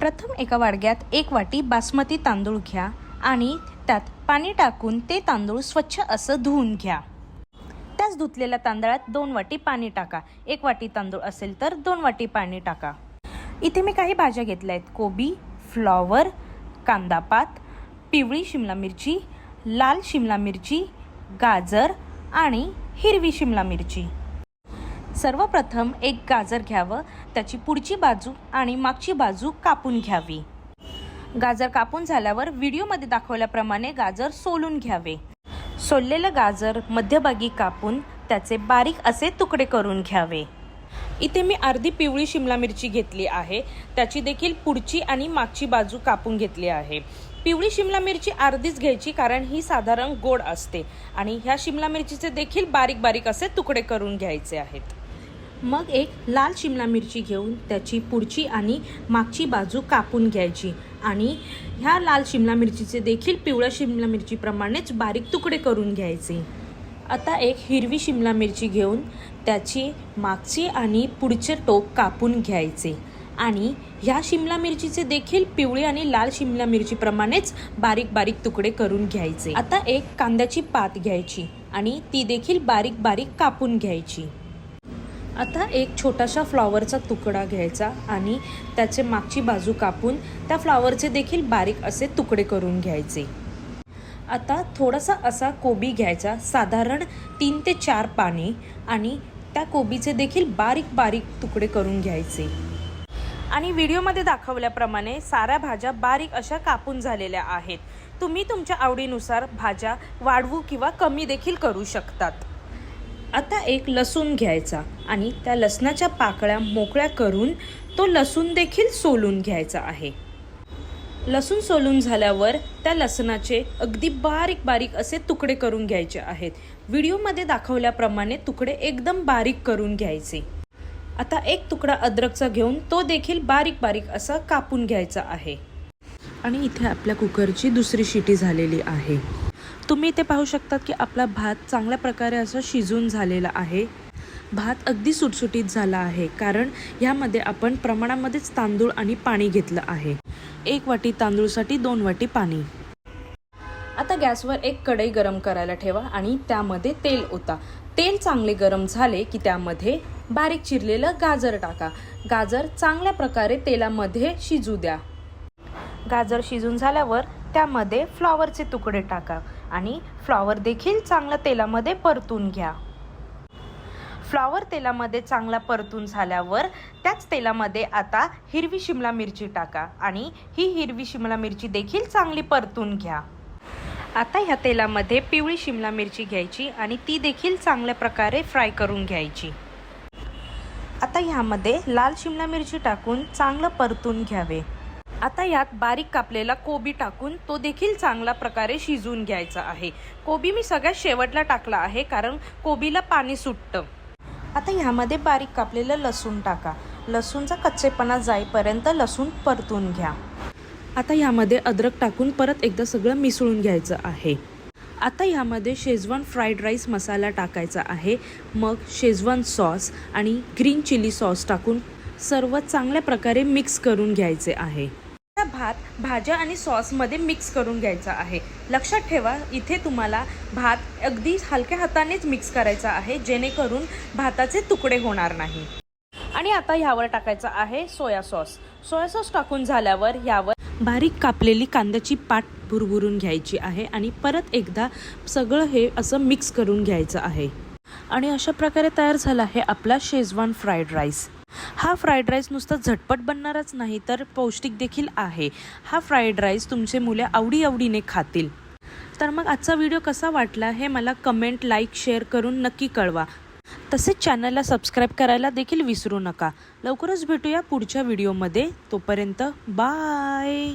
प्रथम एका वाडग्यात एक वाटी बासमती तांदूळ घ्या आणि त्यात पाणी टाकून ते तांदूळ स्वच्छ असं धुवून घ्या. त्याच धुतलेल्या तांदळात दोन वाटी पाणी टाका. एक वाटी तांदूळ असेल तर दोन वाटी पाणी टाका. इथे मी काही भाज्या घेतल्या आहेत. कोबी फ्लॉवर कांदापात पिवळी शिमला मिरची लाल शिमला मिरची गाजर आणि हिरवी शिमला मिरची. सर्वप्रथम एक गाजर घ्यावं त्याची पुढची बाजू आणि मागची बाजू कापून घ्यावी. गाजर कापून झाल्यावर व्हिडिओमध्ये दाखवल्याप्रमाणे गाजर सोलून घ्यावे. सोललेलं गाजर मध्यभागी कापून त्याचे बारीक असे तुकडे करून घ्यावे. इथे मी अर्धी पिवळी शिमला मिरची घेतली आहे. त्याची देखील पुढची आणि मागची बाजू कापून घेतली आहे. पिवळी शिमला मिरची अर्धीच घ्यायची कारण ही साधारण गोड असते आणि ह्या शिमला मिरचीचे देखील बारीक बारीक असे तुकडे करून घ्यायचे आहेत. मग एक लाल शिमला मिरची घेऊन त्याची पुढची आणि मागची बाजू कापून घ्यायची. आणि ह्या लाल शिमला मिरचीचे देखील पिवळ्या शिमला मिरचीप्रमाणेच बारीक तुकडे करून घ्यायचे. आता एक हिरवी शिमला मिरची घेऊन त्याची मागची आणि पुढचे टोक कापून घ्यायचे. आणि ह्या शिमला मिरचीचे देखील पिवळी आणि लाल शिमला मिरचीप्रमाणेच बारीक बारीक तुकडे करून घ्यायचे. आता एक कांद्याची पात घ्यायची आणि ती देखील बारीक बारीक कापून घ्यायची. आता एक छोटासा फ्लॉवरचा तुकडा घ्यायचा आणि त्याचे मागची बाजू कापून त्या फ्लॉवरचे देखील बारीक असे तुकडे करून घ्यायचे. आता थोडासा असा कोबी घ्यायचा साधारण तीन ते चार पाने आणि त्या कोबीचे देखील बारीक बारीक तुकडे करून घ्यायचे. आणि व्हिडिओमध्ये दाखवल्याप्रमाणे साऱ्या भाज्या बारीक अशा कापून झालेल्या आहेत. तुम्ही तुमच्या आवडीनुसार भाज्या वाढवू किंवा कमी देखील करू शकतात. आता एक लसूण घ्यायचा आणि त्या लसणाच्या पाकळ्या मोकळ्या करून तो लसूण देखील सोलून घ्यायचा आहे. लसूण सोलून झाल्यावर त्या लसणाचे अगदी बारीक बारीक असे तुकडे करून घ्यायचे आहेत. व्हिडिओमध्ये दाखवल्याप्रमाणे तुकडे एकदम बारीक करून घ्यायचे. आता एक तुकडा अद्रकचा घेऊन तो देखील बारीक बारीक असा कापून घ्यायचा आहे. आणि इथे आपल्या कुकरची दुसरी शिटी झालेली आहे. तुम्ही इथे पाहू शकतात की आपला भात चांगल्या प्रकारे असं शिजून झालेला आहे. भात अगदी सुटसुटीत झाला आहे कारण ह्यामध्ये आपण प्रमाणामध्येच तांदूळ आणि पाणी घेतलं आहे. एक वाटी तांदूळसाठी दोन वाटी पाणी. आता गॅसवर एक कढई गरम करायला ठेवा आणि त्यामध्ये तेल ओता. तेल चांगले गरम झाले की त्यामध्ये बारीक चिरलेलं गाजर टाका. गाजर चांगल्या प्रकारे तेलामध्ये शिजू द्या. गाजर शिजून झाल्यावर त्यामध्ये फ्लॉवरचे तुकडे टाका. आणि फ्लॉवर देखील चांगलं तेलामध्ये परतून घ्या. फ्लॉवर तेलामध्ये चांगला परतून झाल्यावर त्याच तेलामध्ये आता हिरवी शिमला मिरची टाका आणि ही हिरवी शिमला मिरची देखील चांगली परतून घ्या. आता ह्या तेलामध्ये पिवळी शिमला मिरची घ्यायची आणि ती देखील चांगल्या प्रकारे फ्राय करून घ्यायची. आता ह्यामध्ये लाल शिमला मिरची टाकून चांगलं परतून घ्यावे. आता यात बारीक कापलेला कोबी टाकून तो देखील चांगल्या प्रकारे शिजवून घ्यायचा आहे. कोबी मी सगळ्यात शेवटला टाकला आहे कारण कोबीला पाणी सुटतं. आता ह्यामध्ये बारीक कापलेलं लसूण टाका. लसूणचा कच्चेपणा जाईपर्यंत लसूण परतून घ्या. आता ह्यामध्ये अद्रक टाकून परत एकदा सगळं मिसळून घ्यायचं आहे. आता ह्यामध्ये शेजवान फ्राईड राईस मसाला टाकायचा आहे. मग शेजवान सॉस आणि ग्रीन चिली सॉस टाकून सर्व चांगल्या प्रकारे मिक्स करून घ्यायचे आहे. भात भाज्या आणि सॉसमध्ये मिक्स करून घ्यायचा आहे. लक्षात ठेवा इथे तुम्हाला भात अगदी हलक्या हातानेच मिक्स करायचा आहे जेणेकरून भाताचे तुकडे होणार नाही. आणि आता ह्यावर टाकायचा आहे सोया सॉस सोया सॉस टाकून झाल्यावर ह्यावर बारीक कापलेली कांद्याची पाट भुरभुरून घ्यायची आहे आणि परत एकदा सगळं हे असं मिक्स करून घ्यायचं आहे. आणि अशा प्रकारे तयार झाला आहे आपला शेजवान फ्राईड राईस हा फ्राईड राईस नुसता झटपट बनणारच नाही तर पौष्टिक देखील आहे. हा फ्राईड राईस तुमचे मुले आवडी आवडीने खातील. तर मग आजचा व्हिडिओ कसा वाटला हे मला कमेंट लाईक शेअर करून नक्की कळवा. तसेच चॅनलला सबस्क्राईब करायला देखील विसरू नका. लवकरच भेटूया पुढच्या व्हिडिओमध्ये तोपर्यंत बाय